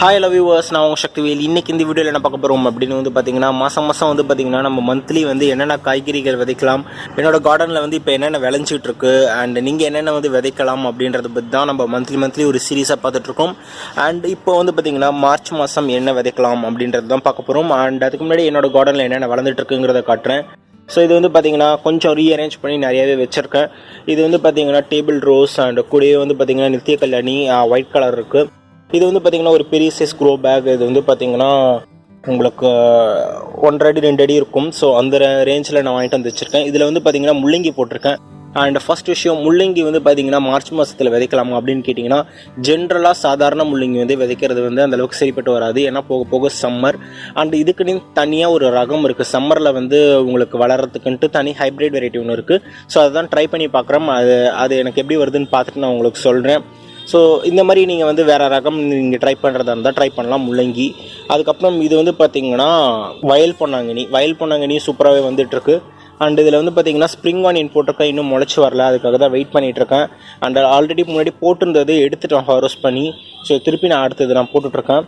Hi love viewers நான் உங்கள் சக்திவேல். இன்னைக்கு இந்த வீடியோவில் என்ன பார்க்க போகிறோம் அப்படின்னு வந்து பார்த்தீங்கன்னா மாதம் மாதம் வந்து பார்த்தீங்கன்னா நம்ம மந்த்லி வந்து என்னென்ன காய்கறிகள் விதைக்கலாம் என்னோட கார்டனில் வந்து இப்போ என்னென்ன விளைஞ்சிட்டு இருக்கு அண்ட் நீங்கள் என்னென்ன வந்து விதைக்கலாம் அப்படின்றத பற்றி தான் நம்ம மந்த்லி மந்த்லி ஒரு சீரீஸாக பார்த்துட்ருக்கோம் அண்ட் இப்போ வந்து பார்த்தீங்கன்னா மார்ச் மாதம் என்ன விதைக்கலாம் அப்படின்றது தான் பார்க்க போகிறோம் அண்ட் அதுக்கு முன்னாடி என்னோட கார்டனில் என்னென்ன வளர்ந்துட்டு இருக்குங்கிறத காட்டுறேன். ஸோ இது வந்து பார்த்தீங்கன்னா கொஞ்சம் ரீஅரேஞ்ச் பண்ணி நிறையவே வச்சுருக்கேன். இது வந்து பார்த்தீங்கன்னா டேபிள் ரோஸ் அண்ட் கூடயே வந்து பார்த்தீங்கன்னா நித்திய கல்யாணி ஒயிட் கலர் இருக்குது இது வந்து பார்த்தீங்கன்னா ஒரு பெரிய சைஸ் க்ரோ பேக் இது வந்து பார்த்தீங்கன்னா உங்களுக்கு ஒன்றரை அடி ரெண்டு அடி இருக்கும். ஸோ அந்த ரேஞ்சில் நான் வாங்கிட்டு வந்து வச்சுருக்கேன். இதில் வந்து பார்த்தீங்கன்னா முள்ளங்கி போட்டிருக்கேன். அண்ட் ஃபர்ஸ்ட் விஷயம் முள்ளங்கி வந்து பார்த்தீங்கன்னா மார்ச் மாதத்தில் விதைக்கலாமா அப்படின்னு கேட்டிங்கன்னா ஜென்ரலாக சாதாரண முள்ளங்கி வந்து விதைக்கிறது வந்து அந்தளவுக்கு சரிப்பட்டு வராது. ஏன்னா போக போக சம்மர் அண்ட் இதுக்குன்னு தனியாக ஒரு ரகம் இருக்குது சம்மரில் வந்து உங்களுக்கு வளர்கிறதுக்குன்ட்டு தனி ஹைப்ரிட் வெரைட்டி ஒன்று இருக்குது ஸோ அதை ட்ரை பண்ணி பார்க்குறோம் அது அது எனக்கு எப்படி வருதுன்னு பார்த்துட்டு நான் உங்களுக்கு சொல்கிறேன் ஸோ இந்த மாதிரி நீங்கள் வந்து வேறு ரகம் நீங்கள் ட்ரை பண்ணுறதா இருந்தால் ட்ரை பண்ணலாம் முள்ளங்கி. அதுக்கப்புறம் இது வந்து பார்த்தீங்கன்னா வயல் பொன்னாங்கனி வயல் பொன்னாங்கனி சூப்பராகவே வந்துட்டுருக்கு. அண்ட் இதில் வந்து பார்த்தீங்கன்னா ஸ்ப்ரிங் ஆனியன் போட்டிருக்கேன் இன்னும் முளைச்சி வரல அதுக்காக தான் வெயிட் பண்ணிகிட்ருக்கேன் அண்ட் ஆல்ரெடி முன்னாடி போட்டிருந்தது நான் ஹாரோஸ் பண்ணி ஸோ திருப்பி நான் அடுத்தது நான் போட்டுட்ருக்கேன்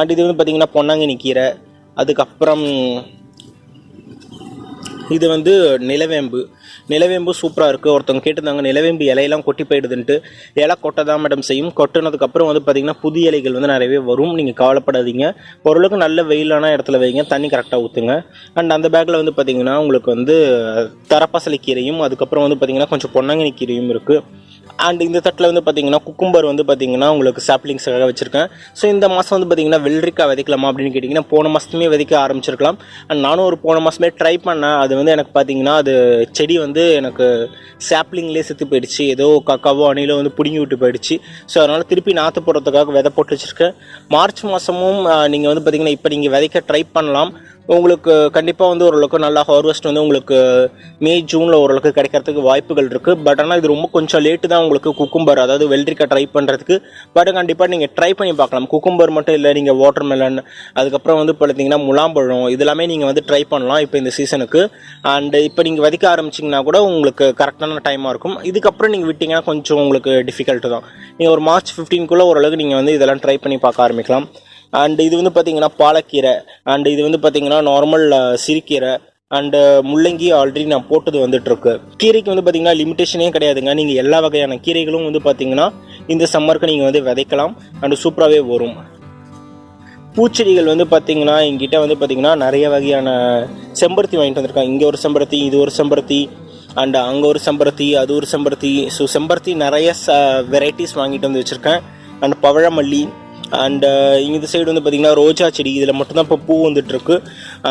அண்ட் இது வந்து பார்த்தீங்கன்னா பொன்னாங்கனி கீரை. அதுக்கப்புறம் இது வந்து நிலவேம்பு. நிலவேம்பு சூப்பராக இருக்குது ஒருத்தவங்க கேட்டிருந்தாங்க நிலவேம்பு இலையெல்லாம் கொட்டி போயிடுதுன்ட்டு. இலை கொட்டை தான் மேடம் செய்யும். கொட்டினதுக்கப்புறம் வந்து பார்த்திங்கன்னா புதிய இலைகள் வந்து நிறையவே வரும். நீங்கள் கவலைப்படாதீங்க. ஓரளவுக்கு நல்ல வெயிலான இடத்துல வைங்க. தண்ணி கரெக்டாக ஊற்றுங்க அண்ட் அந்த பேக்கில் வந்து பார்த்திங்கன்னா உங்களுக்கு வந்து தரப்பசலி கீரையும் அதுக்கப்புறம் வந்து பார்த்திங்கன்னா கொஞ்சம் பொன்னாங்கண்ணி கீரையும் இருக்குது அண்ட் இந்த தட்டில் வந்து பார்த்தீங்கன்னா குக்கும்பர் வந்து பார்த்தீங்கன்னா உங்களுக்கு சாப்லிங்ஸாக வச்சுருக்கேன். ஸோ இந்த மாதம் வந்து பார்த்தீங்கன்னா வெள்ளரிக்காய் விதைக்கலாமா அப்படின்னு கேட்டிங்கன்னா போன மாதத்துமே விதைக்க ஆரம்பிச்சிருக்கலாம். அண்ட் நானும் ஒரு போன மாதமே ட்ரை பண்ணேன். அது வந்து எனக்கு பார்த்தீங்கன்னா அது செடி வந்து எனக்கு சாப்ளிங்லேயே செத்து போயிடுச்சு. ஏதோ கக்காவோ அணிலோ வந்து பிடுங்கி விட்டு போயிடுச்சு. ஸோ அதனால் திருப்பி நாற்று போடுறதுக்காக விதை போட்டு வச்சுருக்கேன். மார்ச் மாதமும் நீங்கள் வந்து பார்த்திங்கன்னா இப்போ நீங்கள் விதைக்க ட்ரை பண்ணலாம். உங்களுக்கு கண்டிப்பாக வந்து ஓரளவுக்கு நல்லா ஹார்வெஸ்ட் வந்து உங்களுக்கு மே ஜூனில் ஓரளவுக்கு கிடைக்கிறதுக்கு வாய்ப்புகள் இருக்குது பட் ஆனால் இது ரொம்ப கொஞ்சம் லேட்டு தான் உங்களுக்கு குக்கும்பர் அதாவது வெள்ளரிக்காய் ட்ரை பண்ணுறதுக்கு பட் கண்டிப்பாக நீங்கள் ட்ரை பண்ணி பார்க்கலாம். குக்கும்பர் மட்டும் இல்லை நீங்கள் வாட்டர் மெலன் அதுக்கப்புறம் வந்து பார்த்தீங்கன்னா முலாம்பழம் இதெல்லாமே நீங்கள் வந்து ட்ரை பண்ணலாம் இப்போ இந்த சீசனுக்கு அண்ட் இப்போ நீங்கள் விதைக்க ஆரம்பிச்சிங்கன்னா கூட உங்களுக்கு கரெக்டான டைமாக இருக்கும். இதுக்கப்புறம் நீங்கள் விட்டிங்கன்னா கொஞ்சம் உங்களுக்கு டிஃபிகல்ட்டு தான். நீங்கள் ஒரு மார்ச் ஃபிஃப்டீன்குள்ளே ஓரளவுக்கு நீங்கள் வந்து இதெல்லாம் ட்ரை பண்ணி பார்க்க ஆரம்பிக்கலாம். அண்ட் இது வந்து பார்த்தீங்கன்னா பாலக்கீரை. அண்ட் இது வந்து பார்த்தீங்கன்னா நார்மல் சிறுகீரை. அண்டு முள்ளங்கி ஆல்ரெடி நான் போட்டது வந்துட்டுருக்கு. கீரைக்கு வந்து பார்த்தீங்கன்னா லிமிட்டேஷனே கிடையாதுங்க. நீங்கள் எல்லா வகையான கீரைகளும் வந்து பார்த்தீங்கன்னா இந்த சம்மருக்கு நீங்கள் வந்து விதைக்கலாம். அண்டு சூப்பராகவே வரும். பூச்செடிகள் வந்து பார்த்தீங்கன்னா எங்கிட்ட வந்து பார்த்தீங்கன்னா நிறைய வகையான செம்பருத்தி வாங்கிட்டு வந்திருக்காங்க. இங்கே ஒரு செம்பருத்தி இது ஒரு செம்பருத்தி அண்டு அங்கே ஒரு செம்பருத்தி அது ஒரு செம்பருத்தி. ஸோ செம்பருத்தி நிறைய ச வெரைட்டிஸ் வாங்கிட்டு வந்து வச்சுருக்கேன். அண்ட் பவழமல்லி அண்ட் uh, இந்த சைடு வந்து பார்த்திங்கன்னா ரோஜா செடி இதில் மட்டும்தான் இப்போ பூ வந்துட்டுருக்கு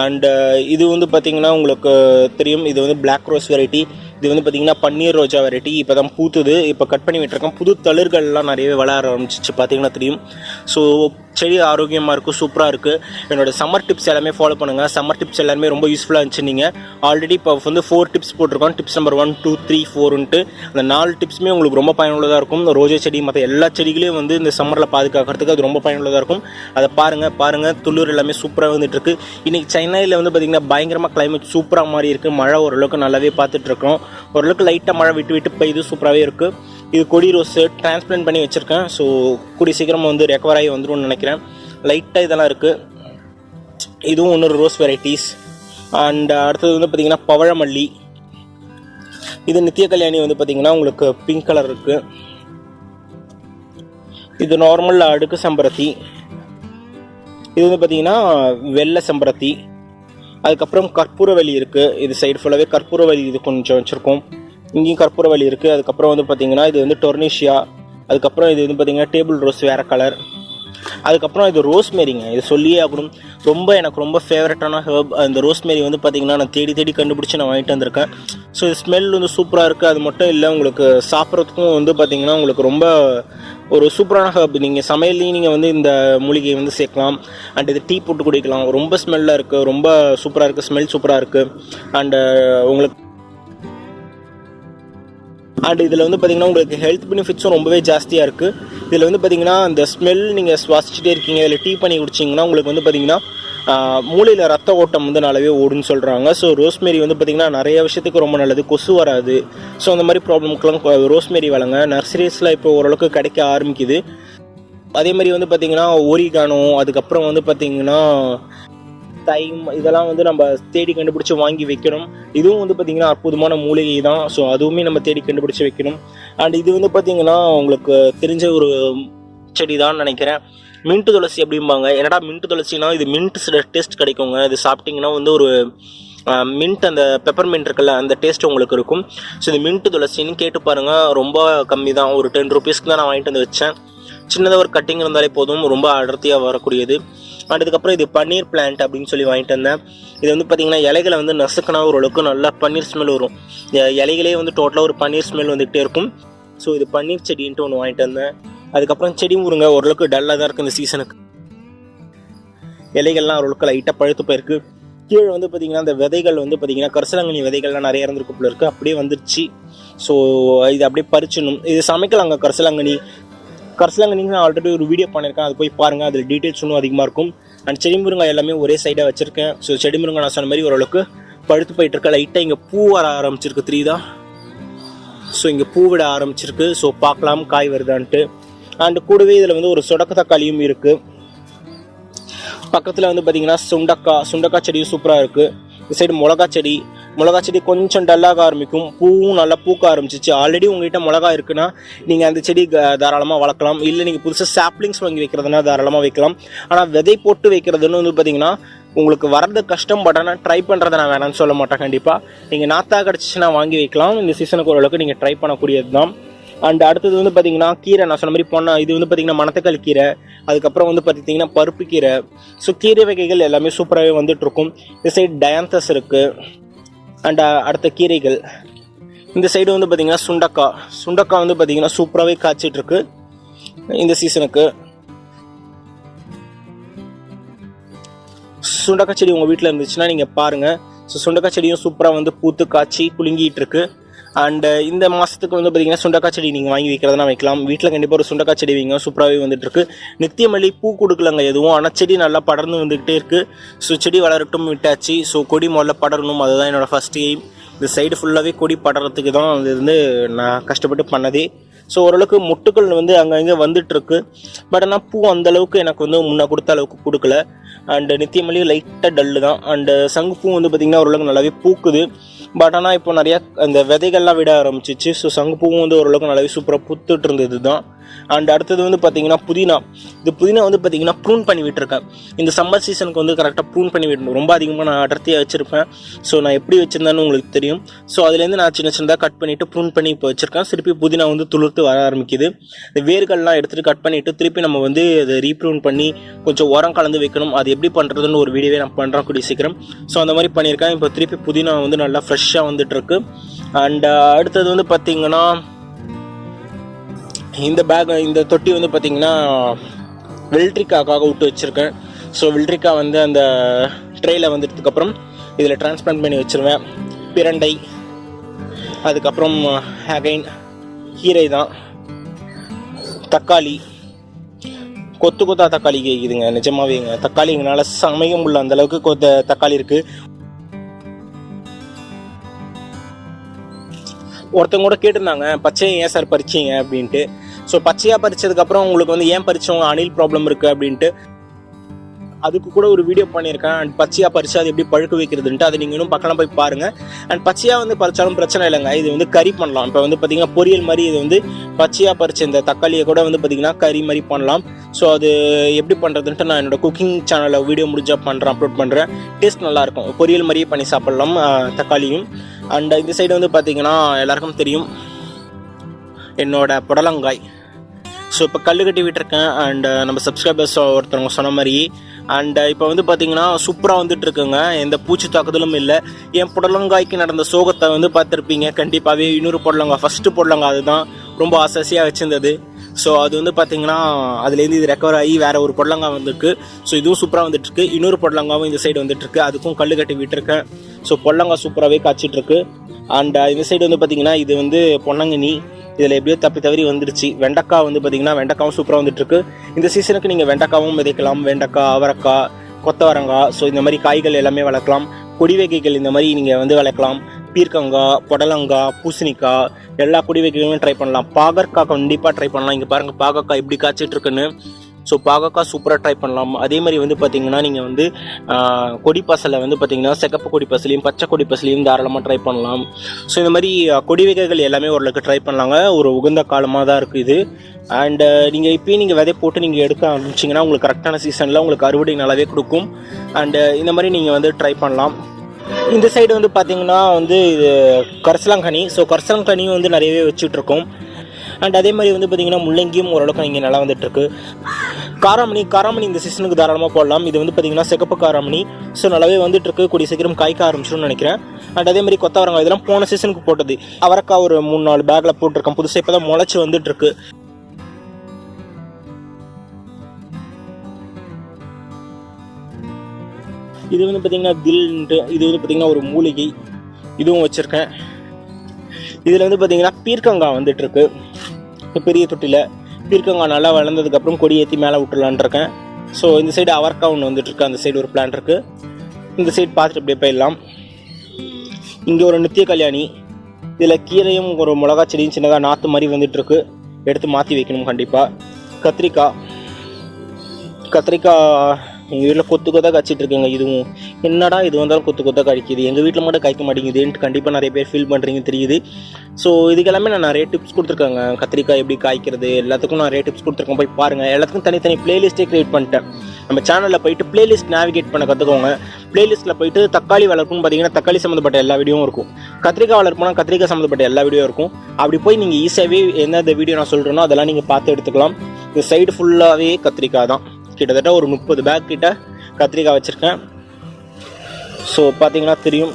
அண்டு uh, இது வந்து பார்த்திங்கன்னா உங்களுக்கு தெரியும். இது வந்து பிளாக் ரோஸ் வெரைட்டி இது வந்து பார்த்திங்கன்னா பன்னீர் ரோஜா வெரைட்டி இப்போ தான் பூத்துது. இப்போ கட் பண்ணி விட்டுருக்கோம். புது தளிர்கள்லாம் நிறையவே வளர ஆரம்பிச்சிச்சு பார்த்தீங்கன்னா தெரியும். ஸோ செடி ஆரோக்கியமாக இருக்கும் சூப்பராக இருக்குது என்னோடய சம்மர் டிப்ஸ் எல்லாமே ஃபாலோ பண்ணுங்கள் சம்மர் டிப்ஸ் எல்லாமே ரொம்ப யூஸ்ஃபுல்லாக இருந்துச்சு நீங்கள் ஆல்ரெடி இப்போ வந்து ஃபோர் டிப்ஸ் போட்டிருக்கோம். Tips number one two three ஃபோர்ன்ட்டு அந்த நாலு டிப்ஸுமே உங்களுக்கு ரொம்ப பயனுள்ளதாக இருக்கும். இந்த ரோஜா செடி மற்ற எல்லா செடிகளையும் வந்து இந்த சம்மரில் பாதுகாக்கிறதுக்கு அது ரொம்ப பயனுள்ளதாக இருக்கும். அதை பாருங்கள் பாருங்கள் துளிர் எல்லாமே சூப்பராக வந்துட்டுருக்கு. இன்றைக்கி சென்னையில் வந்து பார்த்திங்கன்னா பயங்கரமாக கிளைமேட் சூப்பராக மாதிரி இருக்குது மழை ஓரளவுக்கு நல்லாவே பார்த்துட்ருக்கோம் ஓரளவுக்கு லைட்டாக மழை விட்டு விட்டு பெய்யுது சூப்பராகவே இருக்குது இது கொடி ரோஸு டிரான்ஸ்பிளான்ட் பண்ணி வச்சுருக்கேன். ஸோ கூடிய சீக்கிரமாக வந்து ரெக்கவர் ஆகி வந்துரும்னு நினைக்கிறேன். லைட்டாக இதெல்லாம் இருக்குது இதுவும் இன்னொரு ரோஸ் வெரைட்டிஸ் அண்ட் அடுத்தது வந்து பார்த்திங்கன்னா பவழமல்லி. இது நித்திய கல்யாணி வந்து பார்த்திங்கன்னா உங்களுக்கு பிங்க் கலர் இருக்குது இது நார்மல் அடுக்கு செம்பருத்தி. இது வந்து பார்த்திங்கன்னா வெள்ளை செம்பருத்தி. அதுக்கப்புறம் கற்பூரவல்லி இருக்குது இது சைடு ஃபுல்லாகவே கற்பூரவல்லி இது கொஞ்சம் வச்சுருக்கோம். இங்கேயும் கற்பூரவல்லி இருக்குது அதுக்கப்புறம் வந்து பார்த்திங்கன்னா இது வந்து டொர்னிஷியா அதுக்கப்புறம் இது வந்து பார்த்திங்கன்னா டேபிள் ரோஸ் வேறு கலர் அதுக்கப்புறம் இது ரோஸ்மேரிங்க. இது சொல்லியே ஆகணும். ரொம்ப எனக்கு ரொம்ப ஃபேவரட்டான ஹெர்ப் அந்த ரோஸ்மேரி வந்து பார்த்திங்கன்னா நான் தேடி தேடி கண்டுபிடிச்சி நான் வாங்கிட்டு வந்திருக்கேன். ஸோ இது ஸ்மெல் வந்து சூப்பராக இருக்குது அது மட்டும் இல்லை உங்களுக்கு சாப்பிட்றதுக்கும் வந்து பார்த்திங்கன்னா உங்களுக்கு ரொம்ப ஒரு சூப்பரான ஹர்ப் நீங்கள் சமையல்லையும் நீங்கள் வந்து இந்த மூலிகையை வந்து சேர்க்கலாம். அண்ட் இது டீ போட்டு குடிக்கலாம். ரொம்ப ஸ்மெல்லாக இருக்குது ரொம்ப சூப்பராக இருக்குது ஸ்மெல் சூப்பராக இருக்குது அண்டு உங்களுக்கு அண்ட் இதில் வந்து பார்த்திங்கன்னா உங்களுக்கு ஹெல்த் பெனிஃபிட்ஸும் ரொம்பவே ஜாஸ்தியாக இருக்குது இதில் வந்து பார்த்தீங்கன்னா அந்த ஸ்மெல் நீங்கள் சுவாசிச்சுட்டே இருக்கீங்க இதில் டீ பண்ணி குடிச்சிங்கன்னா உங்களுக்கு வந்து பார்த்திங்கன்னா மூளையில் ரத்த ஓட்டம் வந்து நல்லாவே ஓடுன்னு சொல்கிறாங்க ஸோ ரோஸ்மேரி வந்து பார்த்திங்கன்னா நிறைய விஷயத்துக்கு ரொம்ப நல்லது. கொசு வராது. ஸோ அந்த மாதிரி ப்ராப்ளம்க்கெலாம் ரோஸ்மேரி வளங்க. நர்சரிஸில் இப்போ ஓரளவுக்கு கிடைக்க ஆரம்பிக்குது. அதே மாதிரி வந்து பார்த்திங்கன்னா ஓரிகானோ அதுக்கப்புறம் வந்து பார்த்திங்கன்னா டைம் இதெல்லாம் வந்து நம்ம தேடி கண்டுபிடிச்சி வாங்கி வைக்கணும். இதுவும் வந்து பார்த்திங்கன்னா அற்புதமான மூலிகை தான். ஸோ அதுவுமே நம்ம தேடி கண்டுபிடிச்சி வைக்கணும். அண்ட் இது வந்து பார்த்திங்கன்னா உங்களுக்கு தெரிஞ்ச ஒரு செடி தான் நினைக்கிறேன். மின்ட்டு துளசி அப்படிம்பாங்க. என்னடா மின்ட்டு துளசினா இது மின்ட் டேஸ்ட் கிடைக்குங்க. இது சாப்பிட்டிங்கன்னா வந்து ஒரு மின்ட் அந்த பெப்பர் மின்ட் இருக்குல்ல அந்த டேஸ்ட் உங்களுக்கு இருக்கும். ஸோ இது மின்ட்டு துளசின்னு கேட்டு பாருங்கள் ரொம்ப கம்மி தான். ஒரு டென் ருபீஸ்க்கு தான் நான் வாங்கிட்டு வந்து வச்சேன். சின்னதாக ஒரு கட்டிங் இருந்தாலே போதும். ரொம்ப அடர்த்தியாக வரக்கூடியது. அதுக்கப்புறம் இது பன்னீர் பிளான்ட் அப்படின்னு சொல்லி வாங்கிட்டு வந்தேன். இது வந்து பார்த்தீங்கன்னா இலைகளை வந்து நசுக்கினா ஓரளவுக்கு நல்லா பன்னீர் ஸ்மெல் வரும். இலைகளே வந்து டோட்டலாக ஒரு பன்னீர் ஸ்மெல் வந்துகிட்டே இருக்கும். ஸோ இது பன்னீர் செடின்ட்டு ஒன்று வாங்கிட்டு வந்தேன். அதுக்கப்புறம் செடி முருங்க ஓரளவுக்கு டல்லாக தான் இருக்குது இந்த சீசனுக்கு இலைகள்லாம் ஓரளவுக்கு லைட்டாக பழுத்து போயிருக்கு. கீழே வந்து பார்த்தீங்கன்னா அந்த விதைகள் வந்து பார்த்தீங்கன்னா கரிசலங்கனி விதைகள்லாம் நிறைய இருந்திருக்கு போல இருக்குது அப்படியே வந்துருச்சு. ஸோ இது அப்படியே பறிச்சிடணும். இது சமைக்கலாங்க கரிசலாங்கண்ணி நீங்கள் நான் ஆல்ரெடி ஒரு வீடியோ பண்ணியிருக்கேன் அது போய் பாருங்கள் அதில் டீட்டெயில்ஸ் இன்னும் அதிகமாக இருக்கும். அண்ட் செடி முருங்காய் எல்லாமே ஒரே சைடாக வச்சுருக்கேன். ஸோ செடி முருங்கை நான் சொன்ன மாதிரி ஓரளவுக்கு பழுத்து போயிட்டு இருக்க. லைட்டாக இங்கே பூ வர ஆரம்பிச்சிருக்கு. த்ரீ தான் ஸோ இங்கே பூ விட ஆரம்பிச்சிருக்கு. ஸோ பார்க்கலாம். காய் வருதான்ட்டு. அண்டு கூடவே இதில் வந்து ஒரு சொடக்க தக்காளியும் இருக்குது பக்கத்தில் வந்து பார்த்திங்கன்னா சுண்டக்காய் சுண்டக்காய் செடியும் சூப்பராக இருக்குது இந்த சைடு மிளகா செடி மிளகா செடி கொஞ்சம் டல்லாக ஆரம்பிக்கும். பூவும் நல்லா பூக்க ஆரம்பிச்சிச்சு. ஆல்ரெடி உங்ககிட்ட மிளகா இருக்குன்னா நீங்கள் அந்த செடி தாராளமாக வளர்க்கலாம். இல்லை நீங்கள் புதுசாக சாப்ளிங்ஸ் வாங்கி வைக்கிறதுனா தாராளமாக வைக்கலாம். ஆனால் விதை போட்டு வைக்கிறதுன்னு வந்து பார்த்தீங்கன்னா உங்களுக்கு வரது கஷ்டம் பட் ஆனால் ட்ரை பண்ணுறதை நான் வேணாம்னு சொல்ல மாட்டேன் கண்டிப்பாக நீங்கள் நாத்தா கிடச்சிச்சுன்னா வாங்கி வைக்கலாம். இந்த சீசனுக்கு ஓரளவுக்கு நீங்கள் ட்ரை பண்ணக்கூடியது தான் அண்ட் அடுத்தது வந்து பார்த்தீங்கன்னா கீரை நான் சொன்ன மாதிரி போன இது வந்து பார்த்தீங்கன்னா மணத்தக்காளி கீரை. அதுக்கப்புறம் வந்து பார்த்தீங்கன்னா பருப்பு கீரை. ஸோ கீரை வகைகள் எல்லாமே சூப்பராகவே வந்துட்டு இருக்கும். இந்த சைடு டயாந்தஸ் இருக்குது அண்ட் அடுத்த கீரைகள். இந்த சைடு வந்து பார்த்தீங்கன்னா சுண்டக்காய் சுண்டக்காய் வந்து பார்த்தீங்கன்னா சூப்பராகவே காய்ச்சிட்டு இருக்கு இந்த சீசனுக்கு சுண்டக்காய் செடி உங்கள் வீட்டில் இருந்துச்சுன்னா நீங்கள் பாருங்கள் ஸோ சுண்டக்காய் செடியும் சூப்பராக வந்து பூத்து காய்ச்சி குலுங்கிட்டு இருக்கு அண்ட் uh, இந்த மாதத்துக்கு வந்து பார்த்தீங்கன்னா சுண்டக்காய் செடி நீங்கள் வாங்கி வைக்கிறதுனா வைக்கலாம். வீட்டில் கண்டிப்பாக ஒரு சுண்டக்காய் செடி வைங்க. சூப்பராகவே வந்துட்டுருக்கு நித்தியமல்லி பூ கொடுக்கலங்க எதுவும். ஆனால் செடி நல்லா படர்ந்து வந்துக்கிட்டே இருக்குது ஸோ செடி வளரட்டும் விட்டாச்சு. ஸோ கொடி முதல்ல படரணும். அதுதான் என்னோடய ஃபர்ஸ்ட் எய்ம் இந்த சைடு ஃபுல்லாகவே கொடி படறதுக்கு தான் அது வந்து நான் கஷ்டப்பட்டு பண்ணதே. ஸோ ஓரளவுக்கு முட்டுக்கள் வந்து அங்கங்கே வந்துட்டுருக்கு பட் ஆனால் பூ அந்தளவுக்கு எனக்கு வந்து முன்னே கொடுத்த அளவுக்கு கொடுக்கல. அண்டு நித்தியமல்லி லைட்டாக டல்லு தான் அண்டு சங்குப்பூ வந்து பார்த்திங்கன்னா ஓரளவுக்கு நல்லாவே பூக்குது. பட் ஆனால் இப்போ நிறையா அந்த விதைகள்லாம் விட ஆரம்பிச்சிச்சு. ஸோ சங்குப்பூவும் வந்து ஓரளவுக்கு நல்லாவே சூப்பராக புத்துட்டு இருந்தது தான் அண்ட் அடுத்தது வந்து பார்த்தீங்கன்னா புதினா. இது புதினா வந்து பார்த்தீங்கன்னா ப்ரூன் பண்ணி விட்டுருக்கேன். இந்த சம்மர் சீசனுக்கு வந்து கரெக்டாக ப்ரூன் பண்ணி விடணும். ரொம்ப அதிகமாக நான் அடர்த்தியாக வச்சுருப்பேன். ஸோ நான் எப்படி வச்சுருந்தேன்னு உங்களுக்கு தெரியும். ஸோ அதுலேருந்து நான் சின்ன சின்னதாக கட் பண்ணிவிட்டு ப்ரூன் பண்ணி இப்போ வச்சுருக்கேன். திருப்பி புதினா வந்து துளுர்த்து வர ஆரம்பிக்குது. இந்த வேர்கள்லாம் எடுத்துகிட்டு கட் பண்ணிவிட்டு திருப்பி நம்ம வந்து அதை ரீப்ரூன் பண்ணி கொஞ்சம் உரம் கலந்து வைக்கணும். அது எப்படி பண்ணுறதுன்னு ஒரு வீடியோவே நான் பண்ணுறேன் கூடிய சீக்கிரம். ஸோ அந்த மாதிரி பண்ணியிருக்கேன். இப்போ திருப்பி புதினா வந்து நல்லா ஃப்ரெஷ்ஷாக வந்துட்டுருக்கு. அண்ட் அடுத்தது வந்து பார்த்திங்கன்னா இந்த பேக் இந்த தொட்டி வந்து பார்த்திங்கன்னா வெல்ட்ரிக்காக்காக விட்டு வச்சுருக்கேன். ஸோ வெல்ட்ரிக்கா வந்து அந்த ட்ரெயில வந்ததுக்கப்புறம் இதில் டிரான்ஸ்பிளான்ட் பண்ணி வச்சுருவேன். பிரண்டை. அதுக்கப்புறம் அகைன் கீரை தான். தக்காளி. கொத்து கொத்தா தக்காளி கேட்குதுங்க நிஜமாவேங்க. தக்காளி எங்களால் சமைக்க முடியல அந்த அளவுக்கு கொத்த தக்காளி இருக்குது ஒருத்தவங்க கூட கேட்டிருந்தாங்க பச்சையை ஏன் சார் பறிச்சிங்க அப்படின்ட்டு. ஸோ பச்சையாக பறிச்சதுக்கப்புறம் உங்களுக்கு வந்து ஏன் பறிச்சவங்க அணில் ப்ராப்ளம் இருக்குது அப்படின்ட்டு. அதுக்கு கூட ஒரு வீடியோ பண்ணியிருக்கேன். அண்ட் பச்சையாக பறிச்சா அது எப்படி பழுக்க வைக்கிறதுன்ட்டு அதை நீங்கள் இன்னும் பக்கம் போய் பாருங்கள் அண்ட் பச்சையாக வந்து பறிச்சாலும் பிரச்சனை இல்லைங்க. இது வந்து கறி பண்ணலாம். இப்போ வந்து பார்த்தீங்கன்னா பொரியல் மாதிரி இது வந்து பச்சையாக பறிச்ச இந்த தக்காளியை கூட வந்து பார்த்தீங்கன்னா கறி மாதிரி பண்ணலாம். ஸோ அது எப்படி பண்ணுறதுன்ட்டு நான் என்னோடய குக்கிங் சேனலில் வீடியோ முடிஞ்சால் பண்ணுறேன் அப்லோட் பண்ணுறேன் டேஸ்ட் நல்லாயிருக்கும். பொரியல் மாதிரியே பண்ணி சாப்பிட்லாம் தக்காளியும். அண்ட் இந்த சைடு வந்து பார்த்தீங்கன்னா எல்லாருக்கும் தெரியும். என்னோட புடலங்காய். ஸோ இப்போ கல் கட்டி விட்டுருக்கேன். அண்ட் uh, நம்ம சப்ஸ்கிரைபர்ஸ் ஒருத்தவங்க சொன்ன மாதிரி. அண்ட் uh, இப்போ வந்து பார்த்தீங்கன்னா சூப்பராக வந்துட்டு இருக்குங்க. எந்த பூச்சி தாக்குதலும் இல்லை. என் புடலங்காய்க்கு நடந்த சோகத்தை வந்து பார்த்துருப்பீங்க. கண்டிப்பாகவே இன்னொரு புடலங்காய் ஃபஸ்ட்டு புடலங்காய் அதுதான். ரொம்ப அசசியாக வச்சுருந்தது. ஸோ அது வந்து பார்த்தீங்கன்னா அதுலேருந்து இது ரெக்கவர் ஆகி வேறு ஒரு புடலங்காய் வந்திருக்கு. ஸோ இதுவும் சூப்பராக வந்துட்டுருக்கு. இன்னொரு புடலங்காவும் இந்த சைடு வந்துட்டுருக்கு. அதுக்கும் கல் கட்டி விட்டுருக்கேன். ஸோ புடலங்காய் சூப்பராகவே காய்ச்சிட்ருக்கு அண்ட் uh, இந்த சைடு வந்து பார்த்தீங்கன்னா இது வந்து பொன்னங்கனி. இதில் எப்படியோ தப்பி தவறி வந்துருச்சு. வெண்டைக்காய் வந்து பார்த்தீங்கன்னா வெண்டைக்காவும் சூப்பராக வந்துட்டுருக்கு. இந்த சீசனுக்கு நீங்கள் வெண்டைக்காவும் விதைக்கலாம். வெண்டைக்காய் அவரக்காய் கொத்தவரங்காய் ஸோ இந்த மாதிரி காய்கள் எல்லாமே வளர்க்கலாம். கொடி வகைகள் இந்த மாதிரி நீங்கள் வந்து வளர்க்கலாம். பீர்க்கங்காய் புடலங்காய் பூசணிக்காய் எல்லா கொடி வகைகளுமே ட்ரை பண்ணலாம். பாகற்காய் கண்டிப்பாக ட்ரை பண்ணலாம். இங்கே பாருங்கள் பாகற்காய் எப்படி காய்ச்சிட்டு இருக்குன்னு. ஸோ பாகக்காய் சூப்பராக ட்ரை பண்ணலாம். அதே மாதிரி வந்து பார்த்தீங்கன்னா நீங்கள் வந்து கொடி பசலை வந்து பார்த்தீங்கன்னா சிகப்பு கொடி பசலையும் பச்சை கொடி பசலையும் தாராளமாக ட்ரை பண்ணலாம். ஸோ இந்த மாதிரி கொடி வகைகள் எல்லாமே ஓரளவுக்கு ட்ரை பண்ணலாங்க. ஒரு உகந்த காலமாக தான் இருக்குது இது. அண்டு நீங்கள் இப்பயும் நீங்கள் விதை போட்டு நீங்கள் எடுக்க ஆரம்பிச்சிங்கன்னா உங்களுக்கு கரெக்டான சீசனில் உங்களுக்கு அறுவடை நல்லாவே கொடுக்கும். அண்டு இந்த மாதிரி நீங்கள் வந்து ட்ரை பண்ணலாம். இந்த சைடு வந்து பார்த்தீங்கன்னா வந்து இது கரிசலாங்கனி ஸோ கரிசலாங்கனியும் வந்து நிறையவே வச்சுட்ருக்கோம் அண்ட் அதே மாதிரி வந்து பார்த்தீங்கன்னா முள்ளங்கியும் ஓரளவுக்கு இங்கே நல்லா வந்துட்டுருக்கு காராமணி காராமணி இந்த சீசனுக்கு தாராளமாக போடலாம். இது வந்து பார்த்திங்கன்னா சிகப்பு காராமணி. ஸோ நல்லாவே வந்துட்டு இருக்கு கூடிய சீக்கிரம் காய்க்க ஆரம்பிச்சிடும்னு நினைக்கிறேன். அண்ட் அதே மாதிரி கொத்தவரங்காய் இதெல்லாம் போன சீசனுக்கு போட்டது. அவரைக்காய் ஒரு மூணு நாலு பேக்கில் போட்டிருக்கேன். புதுசாக இப்போ தான் முளைச்சி வந்துட்டு இருக்கு இது வந்து பார்த்தீங்கன்னா தில்ன்ட்டு இது வந்து பார்த்தீங்கன்னா ஒரு மூலிகை. இதுவும் வச்சுருக்கேன். இதில் வந்து பார்த்தீங்கன்னா பீர்க்கங்காய் வந்துட்டு இருக்கு பெரிய தொட்டியில் பீர்க்கங்காய் நல்லா வளர்ந்ததுக்கப்புறம் கொடி ஏற்றி மேலே விட்டுலான் இருக்கேன். ஸோ இந்த சைடு அவர்க்கா ஒன்று வந்துட்டுருக்கு அந்த சைடு ஒரு பிளான் இருக்குது இந்த சைடு பார்த்துட்டு அப்படியே போயிடலாம். இங்கே ஒரு நித்திய கல்யாணி. இதில் கீரையும் ஒரு மிளகா செடியும் சின்னதாக நாற்று மாதிரி வந்துட்டுருக்கு எடுத்து மாற்றி வைக்கணும் கண்டிப்பாக கத்திரிக்காய். கத்திரிக்காய் எங்கள் வீட்டில் கொத்து கொத்தாக கச்சிட்டு இருக்குங்க. இதுவும் என்னடா இது வந்தாலும் கொத்து கொத்தாக கழிக்குது எங்கள் வீட்டில் மட்டும் காய்க்க மாட்டேங்குதுன்ட்டு கண்டிப்பாக நிறைய பேர் ஃபீல் பண்ணுறீங்க தெரியுது. ஸோ இதுக்கெல்லாமே நான் நிறைய டிப்ஸ் கொடுத்துருக்காங்க. கத்திரிக்காய் எப்படி காய்க்கிறது எல்லாத்துக்கும் நிறைய டிப்ஸ் கொடுத்துருக்கேன். போய் பாருங்கள் எல்லாத்துக்கும் தனித்தனி பிளேலிஸ்ட்டே க்ரியேட் பண்ணிட்டேன். நம்ம சேனலில் போயிட்டு பிளேலிஸ்ட் நேவிகேட் பண்ண கற்றுக்கோங்க பிளேலிஸ்ட்டில் போயிட்டு தக்காளி வளர்ப்புன்னு பார்த்தீங்கன்னா தக்காளி சம்மந்தப்பட்ட எல்லா வீடியோவும் இருக்கும். கத்திரிக்காய் வளர்ப்புனா கத்திரிக்காய் சம்மந்தப்பட்ட எல்லா வீடியோ இருக்கும். அப்படி போய் நீங்கள் ஈஸியாகவே எந்தெந்த வீடியோ நான் சொல்கிறேனோ அதெல்லாம் நீங்கள் பார்த்து எடுத்துக்கலாம். இந்த சைடு ஃபுல்லாகவே கத்திரிக்காய் தான். கிட்டத்தட்ட ஒரு முப்பது பேக் கிட்ட கத்திரிக்காய் வச்சுருக்கேன். ஸோ பார்த்தீங்கன்னா தெரியும்.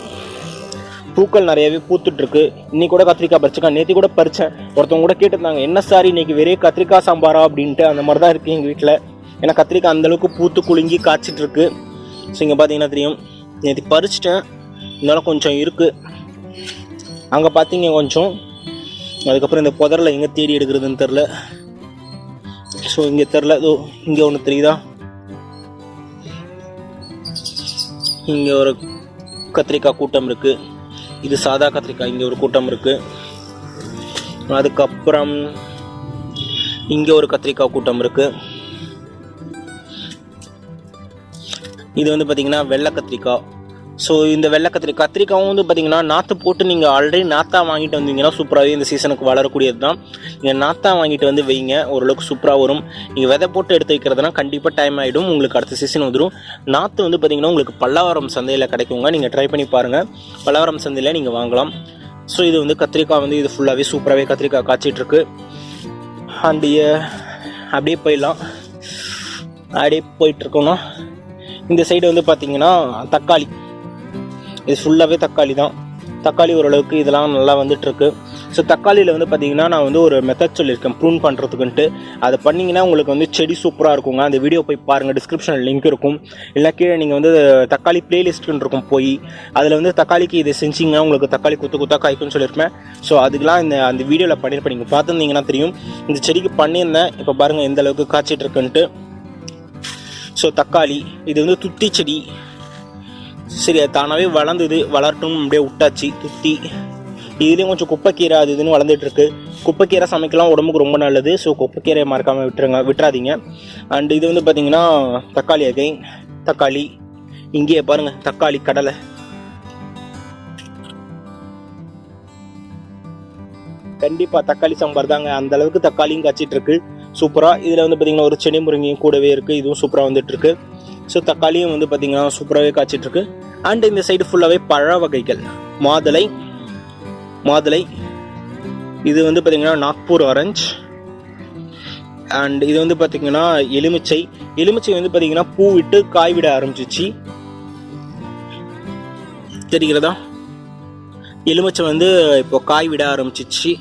பூக்கள் நிறையவே பூத்துட்ருக்கு இன்றைக்கி கூட கத்திரிக்காய் பறிச்சிருக்கேன். நேற்று கூட பறித்தேன் ஒருத்தவங்க கூட கேட்டிருந்தாங்க என்ன சார் இன்னைக்கு வெறிய கத்திரிக்காய் சாம்பாரா? அப்படின்ட்டு. அந்த மாதிரி தான் இருக்குது எங்கள் வீட்டில் ஏன்னா கத்திரிக்காய் அந்தளவுக்கு பூத்து குலுங்கி காய்ச்சிட்ருக்கு ஸோ இங்கே பார்த்தீங்கன்னா தெரியும். நேற்று பறிச்சிட்டேன். இருந்தாலும் கொஞ்சம் இருக்குது அங்கே பார்த்தீங்க கொஞ்சம். அதுக்கப்புறம் இந்த புதரில் எங்கே தேடி எடுக்கிறதுன்னு தெரில ஸோ இங்கே தெரில இதோ இங்கே ஒன்று தெரியுதா? இங்கே ஒரு கத்திரிக்காய் கூட்டம் இருக்குது இது சாதா கத்திரிக்காய் இங்கே ஒரு கூட்டம் இருக்குது அதுக்கப்புறம் இங்கே ஒரு கத்திரிக்காய் கூட்டம் இருக்குது இது வந்து பார்த்தீங்கன்னா வெள்ளை கத்திரிக்காய். ஸோ இந்த வெள்ளை கத்திரிக்காய் கத்திரிக்காவும் வந்து பார்த்தீங்கன்னா நாற்று போட்டு நீங்கள் ஆல்ரெடி நாத்தா வாங்கிட்டு வந்தீங்கன்னா சூப்பராகவே இந்த சீசனுக்கு வளரக்கூடியது தான். நீங்கள் நாத்தா வாங்கிட்டு வந்து வைங்க. ஓரளவுக்கு சூப்பராக வரும். நீங்கள் விதை போட்டு எடுத்து வைக்கிறதுனா கண்டிப்பாக டைம் ஆகிடும் உங்களுக்கு அடுத்த சீசன் வந்துடும் நாற்று வந்து பார்த்தீங்கன்னா உங்களுக்கு பல்லாவரம் சந்தையில் கிடைக்குங்க. நீங்கள் ட்ரை பண்ணி பாருங்கள் பல்லாவரம் சந்தையில் நீங்கள் வாங்கலாம். ஸோ இது வந்து கத்திரிக்காய் வந்து இது ஃபுல்லாகவே சூப்பராகவே கத்திரிக்காய் காய்ச்சிட்ருக்கு. அண்ட் அப்படியே போயிடலாம். அப்படியே போயிட்டுருக்கோன்னா இந்த சைடு வந்து பார்த்தீங்கன்னா தக்காளி. இது ஃபுல்லாகவே தக்காளி தான். தக்காளி ஓரளவுக்கு இதெல்லாம் நல்லா வந்துட்டுருக்கு. ஸோ தக்காளியில் வந்து பார்த்தீங்கன்னா நான் வந்து ஒரு மெத்தட் சொல்லியிருக்கேன். ப்ரூன் பண்ணுறதுக்குன்ட்டு அதை பண்ணிங்கன்னா உங்களுக்கு வந்து செடி சூப்பராக இருக்குங்க. அந்த வீடியோ போய் பாருங்கள் டிஸ்கிரிப்ஷனில் லிங்க் இருக்கும். இல்லை கீழே நீங்கள் வந்து தக்காளி பிளேலிஸ்ட்டுன்னு இருக்கும் போய் அதில் வந்து தக்காளிக்கு இதை செஞ்சிங்கன்னா உங்களுக்கு தக்காளி குத்து குத்தா காய்க்கும்னு சொல்லியிருப்பேன். ஸோ அதுக்கெலாம் இந்த அந்த வீடியோவில் பண்ணியிருப்பேன். நீங்கள் பார்த்துருந்தீங்கன்னா தெரியும். இந்த செடிக்கு பண்ணியிருந்தேன். இப்போ பாருங்கள் எந்த அளவுக்கு காய்ச்சிட்டு இருக்குன்ட்டு. ஸோ தக்காளி இது வந்து துத்தி செடி. சரி அது தானாகவே வளர்ந்தது வளரட்டும் அப்படியே விட்டாச்சு துத்தி இதுலேயும் கொஞ்சம் குப்பைக்கீரை அது இதுன்னு வளர்ந்துட்டுருக்கு. குப்பைக்கீரை சமைக்கலாம் உடம்புக்கு ரொம்ப நல்லது. ஸோ குப்பைக்கீரையை மறக்காமல் விட்டுருங்க விட்டுறாதீங்க. அண்ட் இது வந்து பார்த்தீங்கன்னா தக்காளி அகைன் தக்காளி. இங்கேயே பாருங்கள் தக்காளி கடலை. கண்டிப்பாக தக்காளி சாம்பார் தாங்க அந்த அளவுக்கு தக்காளியும் காய்ச்சிட்டு இருக்கு சூப்பராக இதில் வந்து பார்த்தீங்கன்னா ஒரு செடி முருங்கையும் கூடவே இருக்குது இதுவும் சூப்பராக வந்துட்டு இருக்கு ஸோ தக்காளியும் வந்து பார்த்தீங்கன்னா சூப்பராகவே காய்ச்சிட்ருக்கு. அண்ட் இந்த சைடு ஃபுல்லாகவே பழ வகைகள். மாதுளை மாதுளை. இது வந்து பார்த்திங்கன்னா நாக்பூர் ஆரஞ்சு அண்ட் இது வந்து பார்த்திங்கன்னா எலுமிச்சை. எலுமிச்சை வந்து பார்த்தீங்கன்னா பூ விட்டு காய் விட ஆரம்பிச்சிச்சு. தெரிகிறதா? எலுமிச்சை வந்து இப்போ காய் விட ஆரம்பிச்சிச்சு.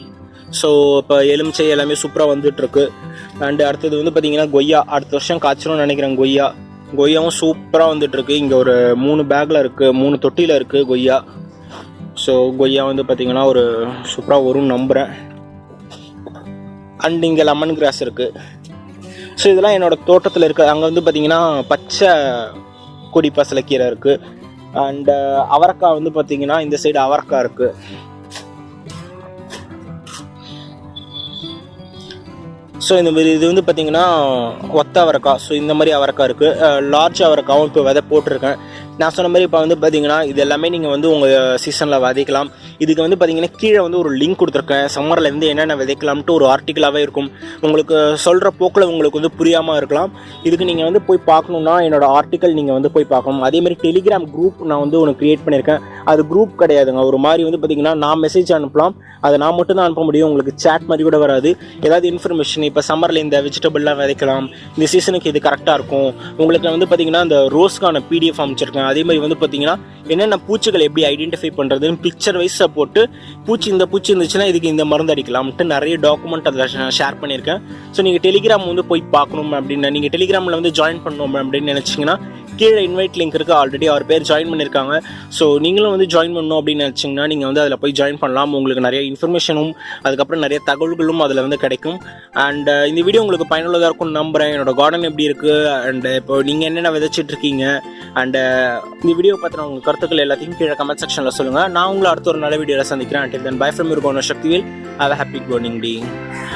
ஸோ இப்போ எலுமிச்சை எல்லாமே சூப்பராக வந்துட்டுருக்கு அண்டு அடுத்தது வந்து பார்த்தீங்கன்னா கொய்யா. அடுத்த வருஷம் காய்ச்சணும்னு நினைக்கிறேன் கொய்யா. கொய்யாவும் சூப்பராக வந்துட்டு இருக்கு இங்கே ஒரு மூணு பேக்கில் இருக்குது மூணு தொட்டியில் இருக்குது கொய்யா. ஸோ கொய்யா வந்து பார்த்திங்கன்னா ஒரு சூப்பராக வரும்னு நம்புகிறேன் அண்ட் இங்கே லெமன் கிராஸ் இருக்குது ஸோ இதெல்லாம் என்னோடய தோட்டத்தில் இருக்குது அங்கே வந்து பார்த்திங்கன்னா பச்சை கொடி பசலைக்கீரை இருக்குது அண்டு அவரக்காய் வந்து பார்த்திங்கன்னா இந்த சைடு அவரக்காய் இருக்குது ஸோ இந்த மாதிரி இது வந்து பார்த்தீங்கன்னா ஒத்த அவரக்காய். ஸோ இந்த மாதிரி அவரக்காய் இருக்குது லார்ஜ் அவரக்காவும் இப்போ விதை போட்டிருக்கேன். நான் சொன்ன மாதிரி இப்போ வந்து பார்த்தீங்கன்னா இது எல்லாமே நீங்கள் வந்து உங்கள் சீசனில் விதைக்கலாம். இதுக்கு வந்து பார்த்தீங்கன்னா கீழே வந்து ஒரு லிங்க் கொடுத்துருக்கேன். சம்மரில் இருந்து என்னென்ன விதைக்கலாம்ட்டு ஒரு ஆர்டிக்கலாகவே இருக்கும். உங்களுக்கு சொல்கிற போக்கில் உங்களுக்கு வந்து புரியாமல் இருக்கலாம். இதுக்கு நீங்கள் வந்து போய் பார்க்கணுன்னா என்னோடய ஆர்டிக்கல் நீங்கள் வந்து போய் பார்க்கணும். அதேமாதிரி டெலிகிராம் குரூப் நான் வந்து ஒன்று க்ரியேட் பண்ணியிருக்கேன் அது குரூப் கிடையாதுங்க. ஒரு மாதிரி வந்து பார்த்தீங்கன்னா நான் மெசேஜ் அனுப்பலாம். அதை நான் மட்டும் தான் அனுப்ப முடியும். உங்களுக்கு சேட் மாதிரி கூட வராது. ஏதாவது இன்ஃபர்மேஷன் இப்போ சம்மரில் இந்த வெஜிடபிள்லாம் விதைக்கலாம். இந்த சீசனுக்கு இது கரெக்டாக இருக்கும். உங்களுக்கு வந்து பார்த்தீங்கன்னா இந்த ரோஸ்க்கான பிடிஎஃப் அமைச்சிருக்கேன். அதே மாதிரி வந்து பார்த்தீங்கன்னா என்னென்ன பூச்சிகள் எப்படி ஐடென்டிஃபை பண்ணுறதுன்னு பிக்சர் வைஸாக போட்டு பூச்சி இந்த பூச்சி இருந்துச்சுன்னா இதுக்கு இந்த மருந்து அடிக்கலாம்ட்டு நிறைய டாக்குமெண்ட் அதில் ஷேர் பண்ணியிருக்கேன். ஸோ நீங்கள் டெலிகிராம் வந்து போய் பார்க்கணும் அப்படின்னா நீங்கள் டெலிகிராமில் வந்து ஜாயின் பண்ணணும் அப்படின்னு நினச்சிங்கன்னா கீழே இன்வைட் லிங்க் இருக்குது ஆல்ரெடி அவர் பேர் ஜாயின் பண்ணியிருக்காங்க ஸோ நீங்களும் வந்து ஜாயின் பண்ணணும் அப்படின்னு நினச்சிங்கன்னா நீங்கள் வந்து அதில் போய் ஜாயின் பண்ணலாம். உங்களுக்கு நிறைய இன்ஃபர்மேஷனும் அதுக்கப்புறம் நிறைய தகவல்களும் அதில் வந்து கிடைக்கும். அண்ட் இந்த வீடியோ உங்களுக்கு பயனுள்ளதாக இருக்கும்னு நம்புகிறேன் என்னோட கார்டன் எப்படி இருக்குது அண்ட் இப்போ நீங்கள் என்னென்ன விதைச்சிட்டு இருக்கீங்க? அண்ட் இந்த வீடியோ பற்றின உங்கள் கருத்துக்கள் எல்லாத்தையும் கீழே கமெண்ட் செக்ஷனில் சொல்லுங்கள் நான் உங்களை அடுத்த ஒரு நல்ல வீடியோவில் சந்திக்கிறேன். Until then bye from your Sakthivel have happy gardening gardening